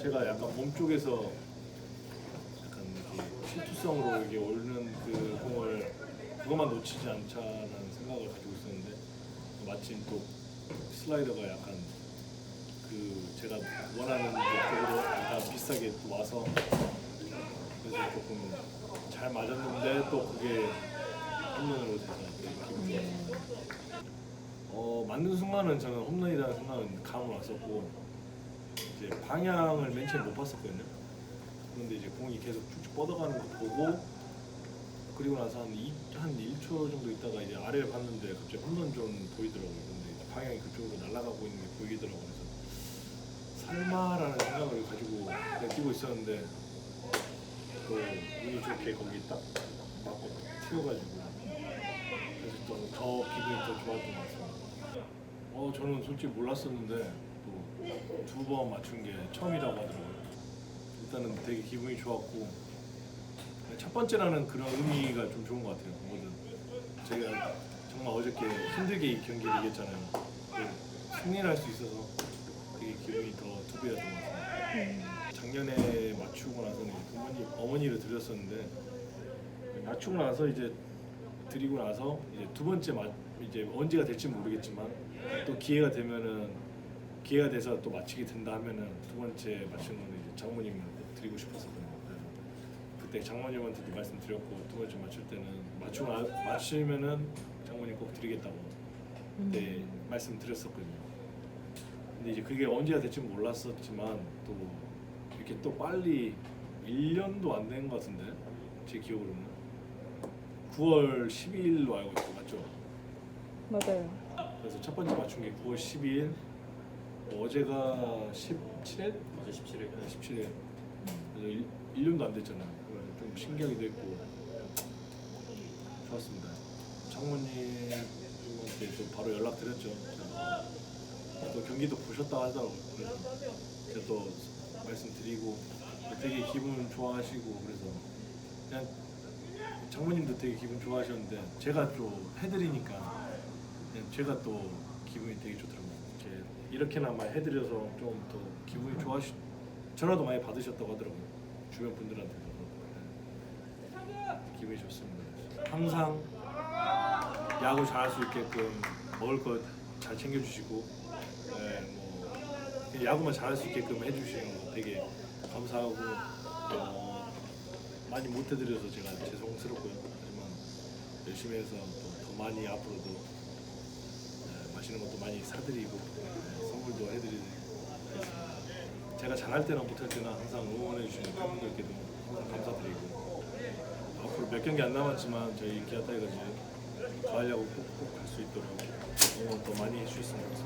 제가 약간 몸 쪽에서 약간 이렇게 실투성으로 이게 오르는 그 공을 그것만 놓치지 않자라는 생각을 가지고 있었는데 마침 또 슬라이더가 약간 그 제가 원하는 쪽으로 약간 비슷하게 또 와서 그래서 조금 잘 맞았는데 또 그게 홈런으로 되게 기분 좋았어요. 어 맞는 순간은 저는 홈런이라는 순간은 감을 왔었고 이제 방향을 맨 처음에 못 봤었거든요. 그런데 이제 공이 계속 쭉쭉 뻗어가는 거 보고 그리고 나서 한, 2, 한 1초 정도 있다가 이제 아래를 봤는데 갑자기 홈런 좀 보이더라고요. 근데 방향이 그쪽으로 날아가고 있는 게 보이더라고요. 그래서 설마라는 생각을 가지고 느끼고 있었는데 또 운이 좋게 거기 딱 맞고 튀어가지고 그래서 또 더 기분이 더 좋았던 것 같습니다. 어 저는 솔직히 몰랐었는데 또 두 번 맞춘 게 처음이라고 하더라고요. 일단은 되게 기분이 좋았고 첫 번째라는 그런 의미가 좀 좋은 것 같아요. 뭐든 제가 정말 어저께 힘들게 이 경기를 이겼잖아요. 근데 승리를 할 수 있어서 되게 기분이 더 두 배였던 것 같습니다. 작년에 맞추고 나서는 부모님 어머니를 드렸었는데 맞추고 나서 이제 드리고 나서 이제 두 번째 맞 이제 언제가 될지 모르겠지만 또 기회가 되면은 기회가 돼서 또 맞히게 된다 하면은 두 번째 맞춘 거는 이제 장모님한테 드리고 싶었었거든요. 그래서 그때 장모님한테도 말씀드렸고 두 번째 맞출 때는 맞추고 나, 맞추면은 장모님 꼭 드리겠다고 그때 말씀드렸었거든요. 근데 이제 그게 언제가 될지 몰랐었지만 또 이렇게 또 빨리 1년도 안 된 것 같은데 제 기억으로는 9월 12일로 알고 있어요 맞죠? 맞아요. 그래서 첫 번째 맞춘 게 9월 12일. 어제가 17일? 어제 17일. 17일. 그래서 1, 1년도 안 됐잖아요. 그래서 좀 신기하기도 했고. 좋았습니다. 장모님한테 또 바로 연락드렸죠. 제가 또 경기도 보셨다 하더라고요. 그래서 제가 또 말씀드리고 되게 기분 좋아하시고 그래서 그냥 장모님도 되게 기분 좋아하셨는데 제가 좀 해드리니까 그냥 제가 또 기분이 되게 좋더라고요. 이렇게 이렇게나마 해드려서 좀 더 기분이 좋아시 전화도 많이 받으셨다고 하더라고요. 주변 분들한테도 네. 기분이 좋습니다. 항상 야구 잘할 수 있게끔 먹을 것잘 챙겨주시고 네, 뭐 야구만 잘할 수 있게끔 해주시는 거 되게 감사하고 어, 많이 못 해드려서 제가 죄송스럽고요. 하지만 열심히 해서 또 더 많이 앞으로도 네, 맛있는 것도 많이 사드리고 네, 선물도 해드리고. 제가 잘할 때나 못할 때나 항상 응원해 주시는 팬분들께도 항상 감사드리고 앞으로 몇 경기 안 남았지만 저희 기아 타이거즈 가을야구 꼭꼭 갈 수 있도록 응원 더 많이 해주셨으면 좋겠습니다.